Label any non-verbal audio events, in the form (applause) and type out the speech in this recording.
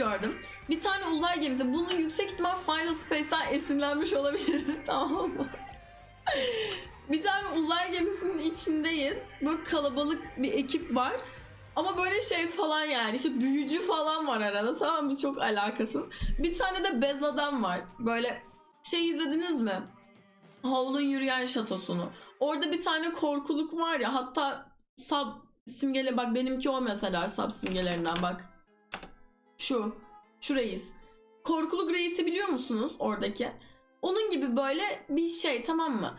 gördüm. Bir tane uzay gemisi. Bunun yüksek ihtimal Final Space'ten esinlenmiş olabilir. (laughs) tamam mı? bir tane uzay gemisinin içindeyiz. Böyle kalabalık bir ekip var. Ama böyle şey falan yani işte büyücü falan var arada tamam mı? Çok alakasız. Bir tane de bez adam var. Böyle şey izlediniz mi? Havlun Yürüyen Şatosu'nu. Orada bir tane korkuluk var ya hatta sub simgele bak benimki o mesela sub simgelerinden bak. Şu. Şu reis. Korkuluk reisi biliyor musunuz oradaki? Onun gibi böyle bir şey tamam mı?